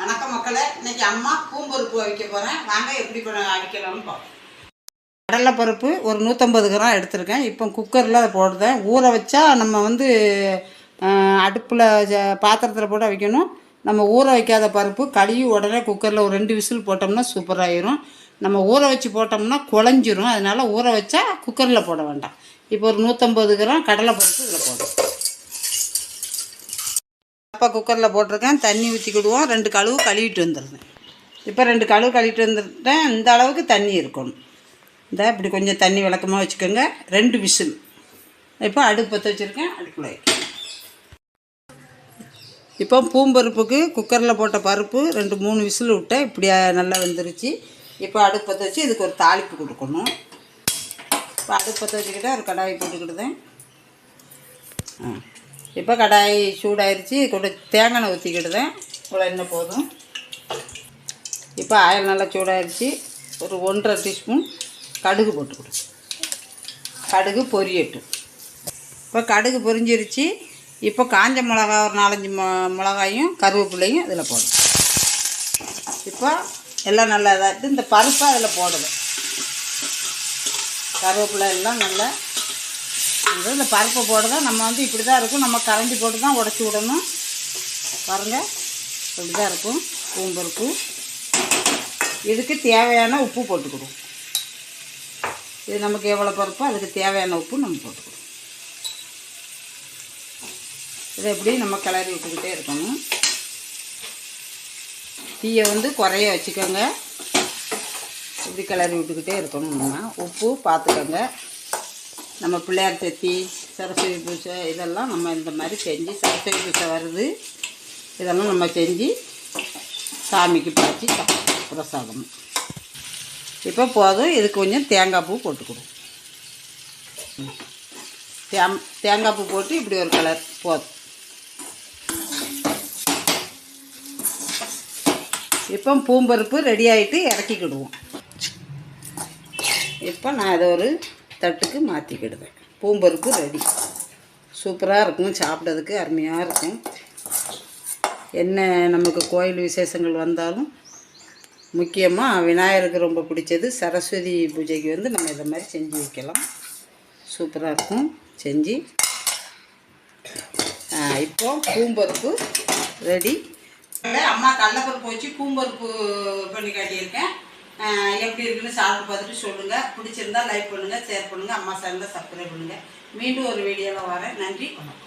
வணக்கம் மக்களே இன்னைக்கு அம்மா பூம்பருப்பு அவிக்க போகிறேன் வாங்க எப்படி பண்ண அவிக்கலாம்னு பார்ப்போம். கடலைப்பருப்பு ஒரு நூற்றம்பது கிராம் எடுத்திருக்கேன். இப்போ குக்கரில் அதை போடுறேன். ஊற வச்சா நம்ம வந்து அடுப்பில் பாத்திரத்தில் போட்டு வைக்கணும் நம்ம ஊற வைக்காத பருப்பு கழுவி உடனே குக்கரில் ஒரு ரெண்டு விசில் போட்டோம்னா சூப்பராகிரும் நம்ம ஊற வச்சு போட்டோம்னா குழஞ்சிரும். அதனால் ஊற வச்சா குக்கரில் போட வேண்டாம். இப்போ ஒரு நூற்றம்பது கிராம் கடலைப்பருப்பு இதில் போடும் அப்போ குக்கரில் போட்டிருக்கேன். தண்ணி ஊற்றிக்கிடுவோம் ரெண்டு கழுவு கழுவிட்டு வந்துடுறேன். இப்போ ரெண்டு கழுவு கழுவிட்டு வந்துட்டேன். இந்த அளவுக்கு தண்ணி இருக்கணும். இந்த இப்படி கொஞ்சம் தண்ணி விளக்கமாக வச்சுக்கோங்க. ரெண்டு விசில். இப்போ அடுப்பு பற்ற வச்சுருக்கேன். அடுப்பில் வைக்கிறேன் இப்போ பூம்பருப்புக்கு குக்கரில் போட்ட பருப்பு ரெண்டு மூணு விசில் விட்டேன் இப்படியா நல்லா வெந்துருச்சு. இப்போ அடுப்பு பற்ற வச்சு இதுக்கு ஒரு தாளிப்பு கொடுக்கணும். இப்போ அடுப்பு பற்ற வச்சுக்கிட்டேன் ஒரு கடாய் போட்டுக்கிட்டுதேன் ஆ. இப்போ கடாய் சூடாயிருச்சு. கூட தேங்காய் எண்ணெய் ஊற்றிக்கிட்டுதேன் இவ்வளோ என்ன போதும். இப்போ ஆயில் நல்லா சூடாயிருச்சு. ஒரு ஒன்றரை டீஸ்பூன் கடுகு போட்டுக்கிடும் கடுகு பொரியட்டும் இப்போ கடுகு பொரிஞ்சிருச்சு. இப்போ காஞ்ச மிளகா ஒரு நாலஞ்சு மொ மிளகாயும் கருவேப்பிலையும் இதில் போடணும். இப்போ எல்லாம் நல்லா இதாகிட்டு இந்த பருப்பை அதில் போடுவேன் கருவேப்பிலை எல்லாம் நல்லா வந்து இந்த பருப்பை போடுறதா? நம்ம வந்து இப்படி தான் இருக்கும். நம்ம கரண்டி போட்டு தான் உடச்சி விடணும். பாருங்கள் இப்படி தான் இருக்கும். பூம்பருப்பு. இதுக்கு தேவையான உப்பு போட்டுக்கிடுவோம். இது நமக்கு எவ்வளோ பருப்போ அதுக்கு தேவையான உப்பு நம்ம போட்டுக்கணும் இதை எப்படி நம்ம கிளறி விட்டுக்கிட்டே இருக்கணும். தீயை வந்து குறைய வச்சுக்கோங்க. இப்படி கிளறி விட்டுக்கிட்டே இருக்கணும் நம்ம. உப்பு பார்த்துக்கோங்க. நம்ம பிள்ளையார் சத்தி சரஸ்வதி பூஜை இதெல்லாம் நம்ம இந்த மாதிரி செஞ்சு சரஸ்வதி பூஜை வருது. இதெல்லாம் நம்ம செஞ்சு சாமிக்கு பாய்ச்சி பிரசாதம். இப்போ போதும் இதுக்கு கொஞ்சம் தேங்காய் பூ போட்டுக்கணும். தேம் தேங்காய் பூ போட்டு இப்படி ஒரு கலர் போதும். இப்போ பூம்பருப்பு ரெடி ஆகிட்டு இறக்கிக்கிடுவோம். இப்போ நான் இதை ஒரு தட்டுக்கு மாற்றிக்கிடுவேன் பூம்பருப்பு ரெடி சூப்பராக இருக்கும் சாப்பிட்றதுக்கு அருமையாக இருக்கும். என்ன நமக்கு கோயில் விசேஷங்கள் வந்தாலும் முக்கியமாக விநாயகருக்கு ரொம்ப பிடிச்சது சரஸ்வதி பூஜைக்கு வந்து நம்ம இதை மாதிரி செஞ்சு வைக்கலாம். சூப்பராக இருக்கும் செஞ்சு. இப்போ பூம்பருப்பு ரெடி அம்மா கடலப்பருப்பு வச்சு பூம்பருப்பு பண்ணி காட்டியிருக்கேன். எப்படி இருக்குன்னு சாப்பிட்டு பார்த்துட்டு சொல்லுங்கள் பிடிச்சிருந்தா லைக் பண்ணுங்கள் ஷேர் பண்ணுங்கள் அம்மா சேனலில் சப்ஸ்கிரைப் பண்ணுங்கள் மீண்டும் ஒரு வீடியோவில் வரேன். நன்றி வணக்கம்.